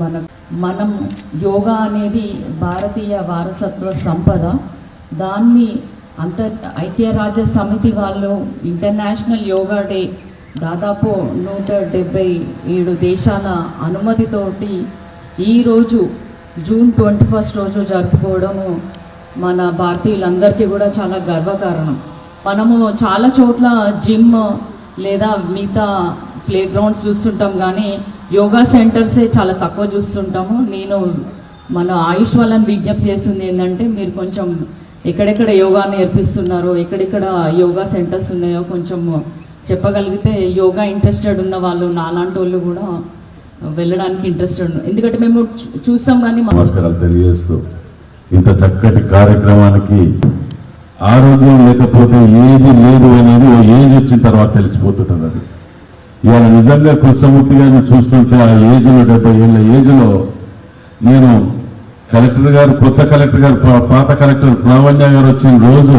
మన మనం యోగా అనేది భారతీయ వారసత్వ సంపద. దాన్ని అంతర్ ఐక్యరాజ్య సమితి వాళ్ళు ఇంటర్నేషనల్ యోగా డే దాదాపు నూట డెబ్బై ఏడు దేశాల అనుమతితోటి ఈరోజు జూన్ ట్వంటీ ఫస్ట్ రోజు జరుపుకోవడము మన భారతీయులందరికీ కూడా చాలా గర్వకారణం. మనము చాలా చోట్ల జిమ్ లేదా మిగతా ప్లే గ్రౌండ్స్ చూస్తుంటాం కానీ యోగా సెంటర్సే చాలా తక్కువ చూస్తుంటాము. నేను మన ఆయుష్ వాళ్ళని విజ్ఞప్తి చేస్తుంది ఏంటంటే మీరు కొంచెం ఎక్కడెక్కడ యోగా నేర్పిస్తున్నారో ఎక్కడెక్కడ యోగా సెంటర్స్ ఉన్నాయో కొంచెం చెప్పగలిగితే యోగా ఇంట్రెస్టెడ్ ఉన్న వాళ్ళు నాలాంటి వాళ్ళు కూడా వెళ్ళడానికి ఇంట్రెస్టెడ్ ఉన్నారు ఎందుకంటే మేము చూ- చూస్తాం కానీ మన నమస్కారాలు తెలియజేస్తూ ఇంత చక్కటి కార్యక్రమానికి ఆరోగ్యం లేకపోతే ఏది లేదు అనేది ఓ ఏజ్ వచ్చిన తర్వాత తెలిసిపోతుంటుంది అది. ఇవాళ నిజంగా కృష్ణమూర్తి గారిని చూస్తుంటే ఆ ఏజ్లో డెబ్బై ఏళ్ళ ఏజ్లో నేను కలెక్టర్ గారు కొత్త కలెక్టర్ గారు పాత కలెక్టర్ ప్రావణ్య గారు వచ్చిన రోజు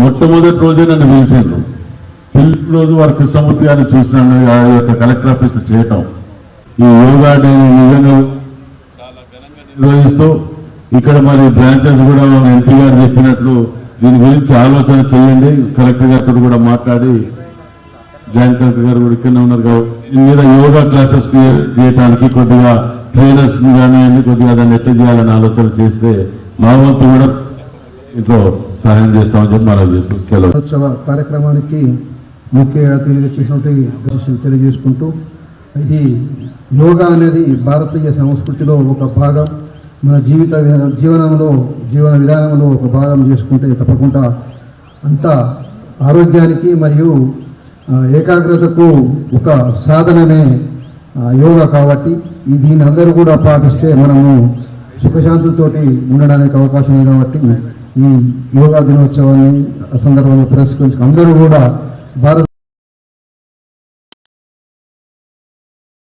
మొట్టమొదటి రోజే నన్ను పిలిచిండ్రు. పిలిచిన రోజు వారు కృష్ణమూర్తి గారిని చూసినాను ఆ యొక్క కలెక్టర్ ఆఫీస్ చేయటం. ఈ యోగా నేను నిజంగా నిర్వహిస్తూ ఇక్కడ మరి బ్రాంచెస్ కూడా ఎంపీ గారు చెప్పినట్లు దీని గురించి ఆలోచన చేయండి. కలెక్టర్ గారితో కూడా మాట్లాడి జాయింట్ కలెక్టర్ గారు కూడా ఇక్కడనే ఉన్నారు కాబట్టి మీద యోగా క్లాసెస్ చేయడానికి కొద్దిగా ట్రైనర్స్ కానీ అన్ని కొద్దిగా దాన్ని ఎట్లా చేయాలని ఆలోచన చేస్తే మా వంతు కూడా ఇంట్లో సహాయం చేస్తామని చెప్పి మనం చేస్తాం సెలవు. కార్యక్రమానికి ముఖ్య అతిథిగా చేసినటువంటి తెలియజేసుకుంటూ ఇది యోగా అనేది భారతీయ సంస్కృతిలో ఒక భాగం మన జీవిత జీవనంలో జీవన విధానంలో ఒక భాగం చేసుకుంటే తప్పకుండా అంత ఆరోగ్యానికి మరియు ఏకాగ్రతకు ఒక సాధనమే ఆ, యోగా కాబట్టి దీని అందరూ కూడా పాటిస్తే మనము సుఖశాంతులతోటి ఉండడానికి అవకాశం ఉంది కాబట్టి ఈ యోగా దినోత్సవాన్ని సందర్భంలో సందర్భంగా అందరూ కూడా భారత